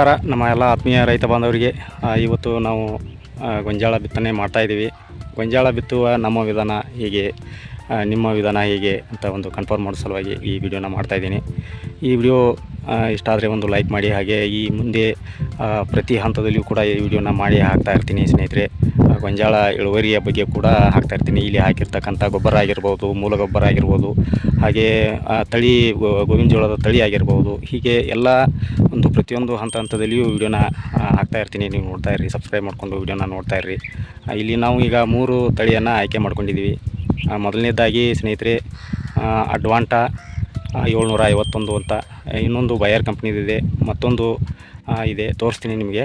ನಮಸ್ಕಾರ. ನಮ್ಮ ಎಲ್ಲ ಆತ್ಮೀಯ ರೈತ ಬಾಂಧವರಿಗೆ ಇವತ್ತು ನಾವು ಗೊಂಜಾಳ ಬಿತ್ತನೆ ಮಾಡ್ತಾ ಇದ್ದೀವಿ. ಗೊಂಜಾಳ ಬಿತ್ತುವ ನಮ್ಮ ವಿಧಾನ ಹೇಗೆ ನಿಮ್ಮ ವಿಧಾನ ಹೇಗೆ ಅಂತ ಒಂದು ಕನ್ಫರ್ಮ್ ಮಾಡೋ ಸಲುವಾಗಿ ಈ ವಿಡಿಯೋನ ಮಾಡ್ತಾ ಇದ್ದೀನಿ. ಈ ವಿಡಿಯೋ ಇಷ್ಟ ಆದರೆ ಒಂದು ಲೈಕ್ ಮಾಡಿ, ಹಾಗೆ ಈ ಮುಂದೆ ಪ್ರತಿ ಹಂತದಲ್ಲಿಯೂ ಕೂಡ ಈ ವಿಡಿಯೋನ ಮಾಡಿ ಹಾಕ್ತಾ ಇರ್ತೀನಿ ಸ್ನೇಹಿತರೆ. ಗೊಂಜಾಳ ಇಳುವರಿಯ ಬಗ್ಗೆ ಕೂಡ ಹಾಕ್ತಾ ಇರ್ತೀನಿ. ಇಲ್ಲಿ ಹಾಕಿರ್ತಕ್ಕಂಥ ಗೊಬ್ಬರ ಆಗಿರ್ಬೋದು, ಮೂಲ ಗೊಬ್ಬರ ಆಗಿರ್ಬೋದು, ಹಾಗೆ ತಳಿ ಗೋವಿನ ಜೋಳದ ತಳಿ ಆಗಿರ್ಬೋದು, ಹೀಗೆ ಎಲ್ಲ ಒಂದು ಪ್ರತಿಯೊಂದು ಹಂತ ಹಂತದಲ್ಲಿಯೂ ವಿಡಿಯೋನ ಹಾಕ್ತಾ ಇರ್ತೀನಿ. ನೀವು ನೋಡ್ತಾ ಇರ್ರಿ ಸಬ್ಸ್ಕ್ರೈಬ್ ಮಾಡ್ಕೊಂಡು ವಿಡಿಯೋನ ನೋಡ್ತಾ ಇರ್ರಿ. ಇಲ್ಲಿ ನಾವು ಈಗ ಮೂರು ತಳಿಯನ್ನು ಆಯ್ಕೆ ಮಾಡ್ಕೊಂಡಿದ್ದೀವಿ ಮೊದಲನೇದಾಗಿ ಸ್ನೇಹಿತರೆ ಅಡ್ವಾಂಟಾ ಏಳ್ನೂರ ಐವತ್ತೊಂದು ಅಂತ, ಇನ್ನೊಂದು ಬಯರ್ ಕಂಪ್ನಿದಿದೆ. ಮತ್ತೊಂದು ಇದೆ, ತೋರಿಸ್ತೀನಿ ನಿಮಗೆ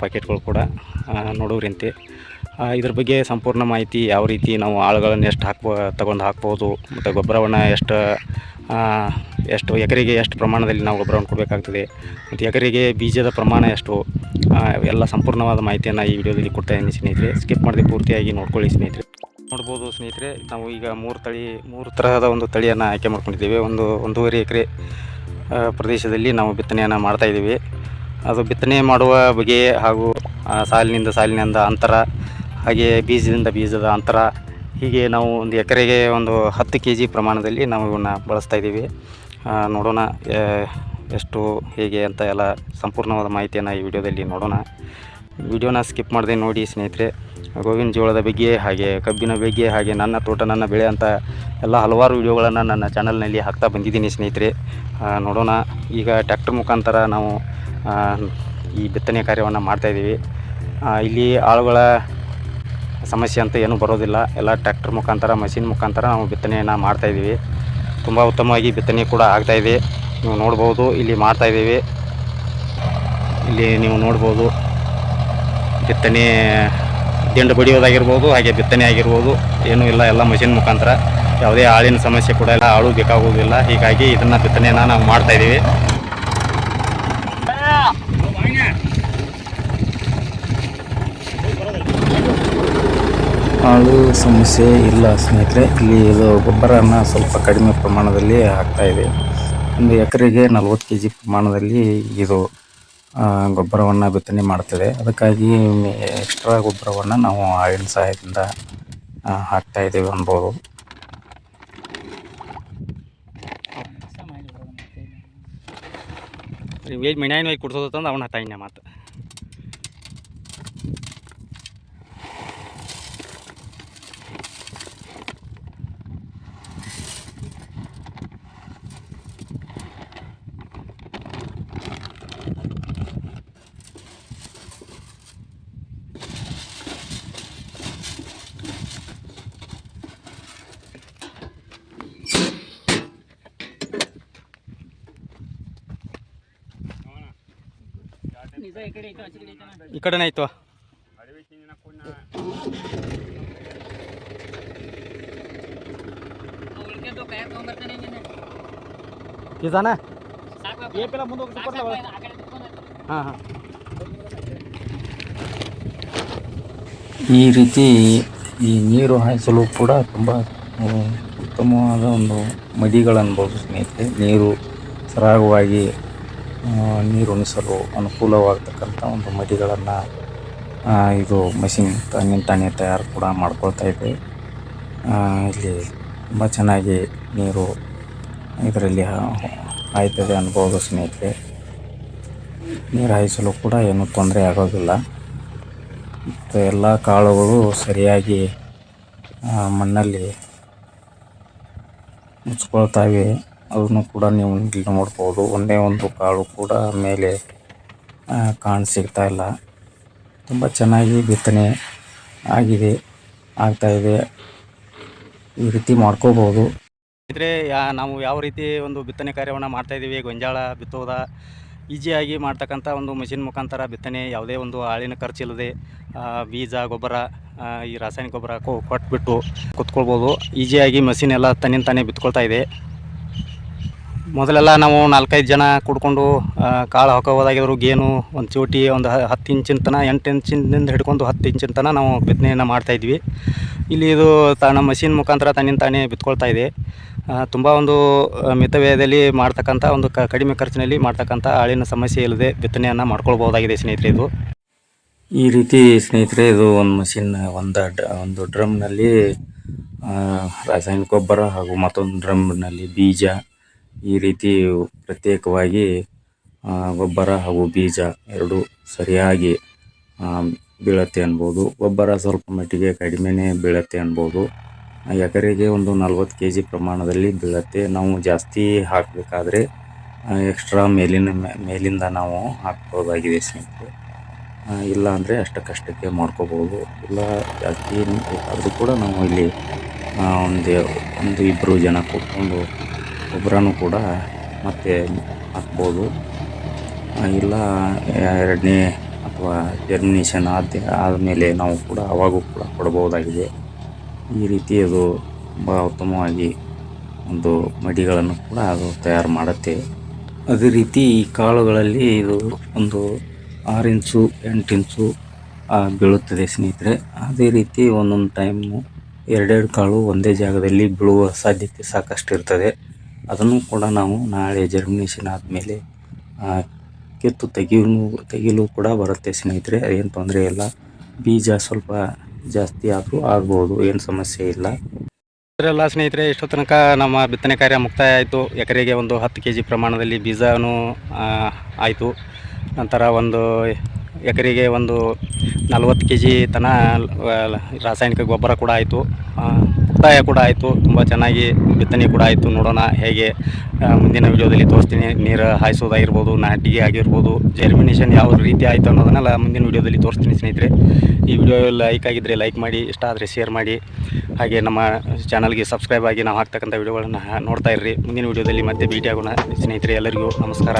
ಪ್ಯಾಕೆಟ್ಗಳು ಕೂಡ ನೋಡೋರಿಂತೆ. ಇದ್ರ ಬಗ್ಗೆ ಸಂಪೂರ್ಣ ಮಾಹಿತಿ ಯಾವ ರೀತಿ ನಾವು ಆಳುಗಳನ್ನು ಎಷ್ಟು ಹಾಕ್ಬ, ತಗೊಂಡು ಹಾಕ್ಬೋದು, ಮತ್ತು ಗೊಬ್ಬರವನ್ನು ಎಷ್ಟು ಎಷ್ಟು ಎಕರೆಗೆ ಎಷ್ಟು ಪ್ರಮಾಣದಲ್ಲಿ ನಾವು ಗೊಬ್ಬರವನ್ನು ಕೊಡಬೇಕಾಗ್ತದೆ, ಮತ್ತು ಎಕರೆಗೆ ಬೀಜದ ಪ್ರಮಾಣ ಎಷ್ಟು ಎಲ್ಲ ಸಂಪೂರ್ಣವಾದ ಮಾಹಿತಿಯನ್ನು ಈ ವಿಡಿಯೋದಲ್ಲಿ ಕೊಡ್ತಾ ಇದ್ದೀನಿ ಸ್ನೇಹಿತರೆ. ಸ್ಕಿಪ್ ಮಾಡದೆ ಪೂರ್ತಿಯಾಗಿ ನೋಡ್ಕೊಳ್ಳಿ ಸ್ನೇಹಿತರೆ. ನೋಡ್ಬೋದು ಸ್ನೇಹಿತರೆ, ನಾವು ಈಗ ಮೂರು ತಳಿ, ಮೂರು ತರಹದ ಒಂದು ತಳಿಯನ್ನು ಆಯ್ಕೆ ಮಾಡ್ಕೊಂಡಿದ್ದೇವೆ. ಒಂದು, ಒಂದೂವರೆ ಎಕರೆ ಪ್ರದೇಶದಲ್ಲಿ ನಾವು ಬಿತ್ತನೆಯನ್ನು ಮಾಡ್ತಾ ಇದ್ದೀವಿ. ಅದು ಬಿತ್ತನೆ ಮಾಡುವ ಬಗೆ ಹಾಗೂ ಸಾಲಿನಿಂದ ಸಾಲಿನಿಂದ ಅಂತರ, ಹಾಗೆ ಬೀಜದಿಂದ ಬೀಜದ ಅಂತರ. ಹೀಗೆ ನಾವು ಒಂದು ಎಕರೆಗೆ ಒಂದು ಹತ್ತು ಕೆ ಜಿ ಪ್ರಮಾಣದಲ್ಲಿ ನಾವು ಇವನ್ನ ಬಳಸ್ತಾ ಇದ್ದೀವಿ. ನೋಡೋಣ ಎಷ್ಟು, ಹೇಗೆ ಅಂತ ಎಲ್ಲ ಸಂಪೂರ್ಣವಾದ ಮಾಹಿತಿಯನ್ನು ಈ ವಿಡಿಯೋದಲ್ಲಿ ನೋಡೋಣ. ವಿಡಿಯೋನ ಸ್ಕಿಪ್ ಮಾಡದೆ ನೋಡಿ ಸ್ನೇಹಿತರೆ, ಗೋವಿನ ಜೋಳದ ಬಗ್ಗೆ ಹಾಗೆ ಕಬ್ಬಿನ ಬಗ್ಗೆ ಹಾಗೆ ನನ್ನ ತೋಟ, ನನ್ನ ಬೆಳೆ ಅಂತ ಎಲ್ಲ ಹಲವಾರು ವಿಡಿಯೋಗಳನ್ನು ನನ್ನ ಚಾನಲ್ನಲ್ಲಿ ಹಾಕ್ತಾ ಬಂದಿದ್ದೀನಿ ಸ್ನೇಹಿತರೆ. ನೋಡೋಣ, ಈಗ ಟ್ಯಾಕ್ಟರ್ ಮುಖಾಂತರ ನಾವು ಈ ಬಿತ್ತನೆ ಕಾರ್ಯವನ್ನು ಮಾಡ್ತಾಯಿದ್ದೀವಿ ಇಲ್ಲಿ ಆಳುಗಳ ಸಮಸ್ಯೆ ಅಂತ ಏನೂ ಬರೋದಿಲ್ಲ. ಎಲ್ಲ ಟ್ರ್ಯಾಕ್ಟರ್ ಮುಖಾಂತರ, ಮಷಿನ್ ಮುಖಾಂತರ ನಾವು ಬಿತ್ತನೆಯನ್ನು ಮಾಡ್ತಾಯಿದ್ದೀವಿ ತುಂಬ ಉತ್ತಮವಾಗಿ ಬಿತ್ತನೆ ಕೂಡ ಆಗ್ತಾಯಿದೆ ನೀವು ನೋಡ್ಬೋದು, ಇಲ್ಲಿ ಮಾಡ್ತಾಯಿದ್ದೀವಿ ಇಲ್ಲಿ ನೀವು ನೋಡ್ಬೋದು, ಬಿತ್ತನೆ ದಿಂಡು ಬಡಿಯೋದಾಗಿರ್ಬೋದು, ಹಾಗೆ ಬಿತ್ತನೆ ಆಗಿರ್ಬೋದು. ಏನೂ ಇಲ್ಲ, ಎಲ್ಲ ಮಷಿನ್ ಮುಖಾಂತರ. ಯಾವುದೇ ಆಳಿನ ಸಮಸ್ಯೆ ಕೂಡ ಇಲ್ಲ ಆಳು ಬೇಕಾಗುವುದಿಲ್ಲ. ಹೀಗಾಗಿ ಇದನ್ನು ಬಿತ್ತನೆಯನ್ನು ನಾವು ಮಾಡ್ತಾಯಿದ್ದೀವಿ ಆಳು ಸಮಸ್ಯೆ ಇಲ್ಲ ಸ್ನೇಹಿತರೆ. ಇಲ್ಲಿ ಇದು ಗೊಬ್ಬರನ ಸ್ವಲ್ಪ ಕಡಿಮೆ ಪ್ರಮಾಣದಲ್ಲಿ ಹಾಕ್ತಾ ಒಂದು ಎಕರೆಗೆ ನಲ್ವತ್ತು ಕೆ ಜಿ ಪ್ರಮಾಣದಲ್ಲಿ ಇದು ಗೊಬ್ಬರವನ್ನು ಬಿತ್ತನೆ ಮಾಡ್ತದೆ. ಅದಕ್ಕಾಗಿ ಎಕ್ಸ್ಟ್ರಾ ಗೊಬ್ಬರವನ್ನು ನಾವು ಆಳಿನ ಸಹಾಯದಿಂದ ಹಾಕ್ತಾ ಇದ್ದೇವೆ ಅನ್ಬೋದು. ವೇಜ್ ಕುಡ್ಸೋದಂದ್ರೆ ಅವನ ಹತ್ತಾಯಿನ ಮಾತು. ಈ ಕಡೆನೇ ಆಯ್ತು. ಇದಾನ ಈ ರೀತಿ ಈ ನೀರು ಹಾಯಿಸಲು ಕೂಡ ತುಂಬ ಉತ್ತಮವಾದ ಒಂದು ಮಡಿಗಳನ್ಬೋದು ಸ್ನೇಹಿತರೆ. ನೀರು ಸರಾಗವಾಗಿ ನೀರು ಉಣಿಸಲು ಅನುಕೂಲವಾಗತಕ್ಕಂಥ ಒಂದು ಮಡಿಗಳನ್ನು ಇದು ಮಷಿನ್ ತಾನೇ ತಯಾರು ಕೂಡ ಮಾಡ್ಕೊಳ್ತಾ ಇದೆ. ಇಲ್ಲಿ ತುಂಬ ಚೆನ್ನಾಗಿ ನೀರು ಇದರಲ್ಲಿ ಹಾಯ್ತದೆ ಅನುಭವದ ಸ್ನೇಹಿತರೆ. ನೀರು ಹಾಯಿಸಲು ಕೂಡ ಏನೂ ತೊಂದರೆ ಆಗೋದಿಲ್ಲ. ಮತ್ತು ಎಲ್ಲ ಕಾಳುಗಳು ಸರಿಯಾಗಿ ಮಣ್ಣಲ್ಲಿ ಮುಚ್ಕೊಳ್ತಾವೆ ಅದನ್ನು ಕೂಡ ನೀವು ಇಲ್ಲಿ ನೋಡ್ಬೋದು. ಒಂದೇ ಒಂದು ಕಾಳು ಕೂಡ ಮೇಲೆ ಕಾಣ ಸಿಗ್ತಾ ಇಲ್ಲ. ತುಂಬ ಚೆನ್ನಾಗಿ ಬಿತ್ತನೆ ಆಗಿದೆ, ಆಗ್ತಾ ಇದೆ. ಈ ರೀತಿ ಮಾಡ್ಕೋಬೋದು. ಇದ್ರೆ ಯಾ, ನಾವು ಯಾವ ರೀತಿ ಒಂದು ಬಿತ್ತನೆ ಕಾರ್ಯವನ್ನು ಮಾಡ್ತಾ ಇದ್ದೀವಿ, ಗೊಂಜಾಳ ಬಿತ್ತೋದ? ಈಜಿಯಾಗಿ ಮಾಡ್ತಕ್ಕಂಥ ಒಂದು ಮಷಿನ್ ಮುಖಾಂತರ ಬಿತ್ತನೆ, ಯಾವುದೇ ಒಂದು ಆಳಿನ ಖರ್ಚಿಲ್ಲದೆ ಬೀಜ, ಗೊಬ್ಬರ ಈ ರಾಸಾಯನಿಕ ಗೊಬ್ಬರ ಕೊಟ್ಬಿಟ್ಟು ಕುತ್ಕೊಳ್ಬೋದು. ಈಜಿಯಾಗಿ ಮಷಿನ್ ಎಲ್ಲ ತನ್ನಿಂದ ತಾನೇ ಬಿತ್ಕೊಳ್ತಾ ಇದೆ. ಮೊದಲೆಲ್ಲ ನಾವು ನಾಲ್ಕೈದು ಜನ ಕೂಡ್ಕೊಂಡು ಕಾಳು ಹಾಕೋದಾಗಿದ್ರು, ಗೇನು, ಒಂದು ಚೋಟಿ, ಒಂದು ಹತ್ತು ಇಂಚಿನ ತನ, ಎಂಟು ಇಂಚಿನಿಂದ ಹಿಡ್ಕೊಂಡು ಹತ್ತು ಇಂಚಿನ ತನ ನಾವು ಬಿತ್ತನೆಯನ್ನು ಮಾಡ್ತಾಯಿದ್ವಿ ಇಲ್ಲಿ ಇದು ತ ನಮ್ಮ ಮಷಿನ್ ಮುಖಾಂತರ ತನ್ನಿಂದ ತಾನೇ ಬಿತ್ಕೊಳ್ತಾ ಇದೆ. ತುಂಬ ಒಂದು ಮಿತ ಮಿತವ್ಯಯದಲ್ಲಿ ಮಾಡ್ತಕ್ಕಂಥ ಒಂದು ಕಡಿಮೆ ಖರ್ಚಿನಲ್ಲಿ ಮಾಡ್ತಕ್ಕಂಥ ಆಳಿನ ಸಮಸ್ಯೆ ಇಲ್ಲದೆ ಬಿತ್ತನೆಯನ್ನು ಮಾಡ್ಕೊಳ್ಬೋದಾಗಿದೆ ಸ್ನೇಹಿತರೆ ಇದು. ಈ ರೀತಿ ಸ್ನೇಹಿತರೆ, ಇದು ಒಂದು ಮಷಿನ್, ಒಂದು ಒಂದು ಡ್ರಮ್ನಲ್ಲಿ ರಾಸಾಯನಿಕ ಗೊಬ್ಬರ ಹಾಗೂ ಮತ್ತೊಂದು ಡ್ರಮ್ನಲ್ಲಿ ಬೀಜ ಈ ರೀತಿ ಪ್ರತ್ಯೇಕವಾಗಿ ಗೊಬ್ಬರ ಹಾಗೂ ಬೀಜ ಎರಡು ಸರಿಯಾಗಿ ಬೀಳತ್ತೆ ಅನ್ಬೋದು. ಗೊಬ್ಬರ ಸ್ವಲ್ಪ ಮಟ್ಟಿಗೆ ಕಡಿಮೆನೇ ಬೀಳತ್ತೆ ಅನ್ಬೋದು. ಎಕರೆಗೆ ಒಂದು ನಲ್ವತ್ತು ಕೆ ಜಿ ಪ್ರಮಾಣದಲ್ಲಿ ಬೀಳತ್ತೆ. ನಾವು ಜಾಸ್ತಿ ಹಾಕಬೇಕಾದ್ರೆ ಎಕ್ಸ್ಟ್ರಾ ಮೇಲಿನ ಮೇಲಿಂದ ನಾವು ಹಾಕ್ಬೋದಾಗಿದೆ ಸ್ನೇಹಿತರೆ ಇಲ್ಲ ಅಂದರೆ ಅಷ್ಟಕ್ಕಷ್ಟಕ್ಕೆ ಮಾಡ್ಕೋಬೋದು. ಇಲ್ಲ ಜಾಸ್ತಿ ಬೇಕಾದರೂ ಕೂಡ ನಾವು ಇಲ್ಲಿ ಒಂದು ಒಂದು ಇಬ್ಬರು ಜನ ಕೂತ್ಕೊಂಡು ಗೊಬ್ಬರನೂ ಕೂಡ ಮತ್ತೆ ಹಾಕ್ಬೋದು. ಇಲ್ಲ, ಎರಡನೇ ಅಥವಾ ಜರ್ಮಿನೇಷನ್ ಆದ ಆದಮೇಲೆ ನಾವು ಕೂಡ ಅವಾಗೂ ಕೂಡ ಕೊಡ್ಬೋದಾಗಿದೆ. ಈ ರೀತಿ ಅದು ತುಂಬ ಉತ್ತಮವಾಗಿ ಒಂದು ಮಡಿಗಳನ್ನು ಕೂಡ ಅದು ತಯಾರು ಮಾಡುತ್ತೆ. ಅದೇ ರೀತಿ ಈ ಕಾಳುಗಳಲ್ಲಿ ಇದು ಒಂದು ಆರು ಇಂಚು, ಎಂಟು ಇಂಚು ಬೀಳುತ್ತದೆ ಸ್ನೇಹಿತರೆ. ಅದೇ ರೀತಿ ಒಂದೊಂದು ಟೈಮು ಎರಡೆರಡು ಕಾಳು ಒಂದೇ ಜಾಗದಲ್ಲಿ ಬೀಳುವ ಸಾಧ್ಯತೆ ಸಾಕಷ್ಟು ಇರ್ತದೆ ಅದನ್ನು ಕೂಡ ನಾವು ನಾಳೆ ಜರ್ಮಿನೇಷನ್ ಆದಮೇಲೆ ಕಿತ್ತು ತೆಗೆಯೂ ತೆಗೆಯಲು ಕೂಡ ಬರುತ್ತೆ ಸ್ನೇಹಿತರೆ. ಏನು ತೊಂದರೆ ಇಲ್ಲ. ಬೀಜ ಸ್ವಲ್ಪ ಜಾಸ್ತಿ ಆದರೂ ಆಗ್ಬೋದು. ಏನು ಸಮಸ್ಯೆ ಇಲ್ಲ. ಎಲ್ಲ ಸ್ನೇಹಿತರೆ ಎಷ್ಟೋ ತನಕ ನಮ್ಮ ಬಿತ್ತನೆ ಕಾರ್ಯ ಮುಕ್ತಾಯ ಆಯಿತು ಎಕರೆಗೆ ಒಂದು ಹತ್ತು ಕೆ ಜಿ ಪ್ರಮಾಣದಲ್ಲಿ ಬೀಜನೂ ಆಯಿತು. ನಂತರ ಒಂದು ಎಕರೆಗೆ ಒಂದು ನಲ್ವತ್ತು ಕೆ ಜಿ ತನ ರಾಸಾಯನಿಕ ಗೊಬ್ಬರ ಕೂಡ ಆಯಿತು. ಮುಕ್ತಾಯ ಕೂಡ ಆಯಿತು. ತುಂಬ ಚೆನ್ನಾಗಿ ಬಿತ್ತನೆ ಕೂಡ ಆಯಿತು. ನೋಡೋಣ ಹೇಗೆ ಮುಂದಿನ ವಿಡಿಯೋದಲ್ಲಿ ತೋರಿಸ್ತೀನಿ. ನೀರು ಹಾಯಿಸೋದಾಗಿರ್ಬೋದು, ನಾಟಿಗೆ ಆಗಿರ್ಬೋದು ಜರ್ಮಿನೇಷನ್ ಯಾವ ರೀತಿ ಆಯಿತು ಅನ್ನೋದನ್ನೆಲ್ಲ ಮುಂದಿನ ವಿಡಿಯೋದಲ್ಲಿ ತೋರಿಸ್ತೀನಿ ಸ್ನೇಹಿತರೆ. ಈ ವಿಡಿಯೋ ಲೈಕ್ ಆಗಿದ್ದರೆ ಲೈಕ್ ಮಾಡಿ, ಇಷ್ಟ ಆದರೆ ಶೇರ್ ಮಾಡಿ. ಹಾಗೆ ನಮ್ಮ ಚಾನಲ್ಗೆ ಸಬ್ಸ್ಕ್ರೈಬ್ ಆಗಿ ನಾವು ಹಾಕ್ತಕ್ಕಂಥ ವಿಡಿಯೋಗಳನ್ನು ನೋಡ್ತಾ ಇರ್ರಿ. ಮುಂದಿನ ವಿಡಿಯೋದಲ್ಲಿ ಮತ್ತೆ ಭೇಟಿಯಾಗೋಣ. ಸ್ನೇಹಿತರೆ, ಎಲ್ಲರಿಗೂ ನಮಸ್ಕಾರ.